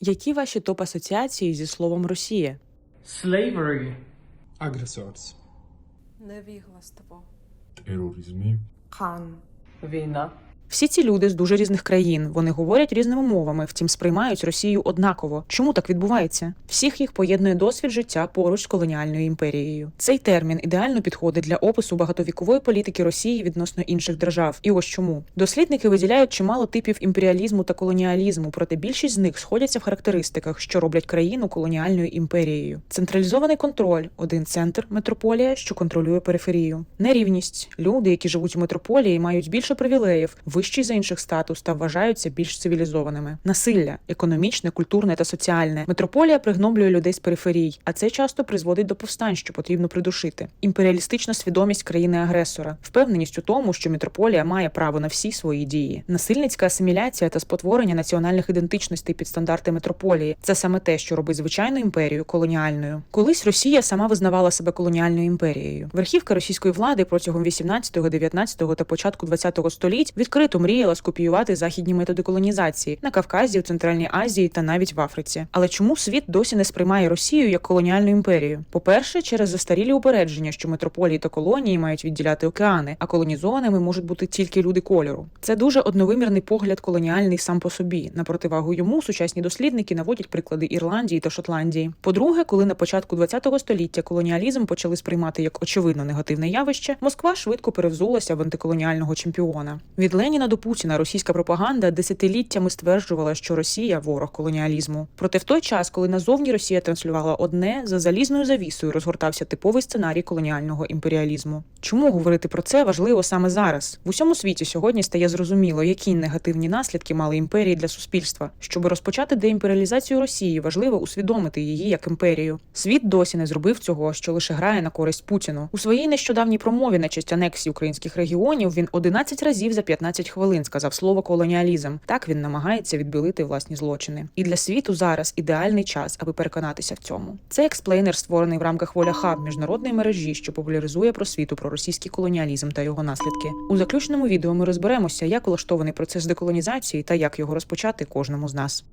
Які ваші топ асоціації зі словом Росія? slavery, Агресорс. Невігластво. тероризмі, Хан. війна, Всі ці люди з дуже різних країн. Вони говорять різними мовами, втім сприймають Росію однаково. Чому так відбувається? Всіх їх поєднує досвід життя поруч з колоніальною імперією. Цей термін ідеально підходить для опису багатовікової політики Росії відносно інших держав. І ось чому дослідники виділяють чимало типів імперіалізму та колоніалізму, проте більшість з них сходяться в характеристиках, що роблять країну колоніальною імперією. Централізований контроль один центр метрополія, що контролює периферію. Нерівність люди, які живуть у метрополії, мають більше привілеїв, вищий за інших статус та вважаються більш цивілізованими. Насилля економічне, культурне та соціальне. Метрополія пригноблює людей з периферій, а це часто призводить до повстань, що потрібно придушити. Імперіалістична свідомість країни-агресора, впевненість у тому, що метрополія має право на всі свої дії. Насильницька асиміляція та спотворення національних ідентичностей під стандарти метрополії це саме те, що робить звичайну імперію колоніальною. Колись Росія сама визнавала себе колоніальною імперією. Верхівка російської влади протягом 18, 19 та початку 20 століть відкрито мріяла скопіювати західні методи колонізації на Кавказі, у Центральній Азії та навіть в Африці. Але чому світ досі не сприймає Росію як колоніальну імперію? По-перше, через застарілі упередження, що метрополії та колонії мають відділяти океани, а колонізованими можуть бути тільки люди кольору. Це дуже одновимірний погляд колоніальний сам по собі. На противагу йому сучасні дослідники наводять приклади Ірландії та Шотландії. По-друге, коли на початку 20 століття колоніалізм почали сприймати як очевидно негативне явище, Москва швидко перевзулася в антиколоніального чемпіона. Від Леніна до Путіна російська пропаганда десятиліттями стверджувала, що Росія ворог колоніалізму. Проте в той час, коли назовні Росія транслювала одне, за залізною завісою розгортався типовий сценарій колоніального імперіалізму. Чому говорити про це важливо саме зараз? В усьому світі сьогодні стає зрозуміло, які негативні наслідки мали імперії для суспільства. Щоб розпочати деімперіалізацію Росії, важливо усвідомити її як імперію. Світ досі не зробив цього, що лише грає на користь Путіну. У своїй нещодавній промові на честь анексії українських регіонів він 11 разів за 15 хвилин сказав слово колоніалізм. Так він намагається відбілити власні злочини. І для світу зараз ідеальний час, аби переконатися в цьому. Це експлейнер, створений в рамках Воля Хаб міжнародної мережі, що популяризує просвіту про російський колоніалізм та його наслідки. У заключному відео ми розберемося, як влаштований процес деколонізації та як його розпочати кожному з нас.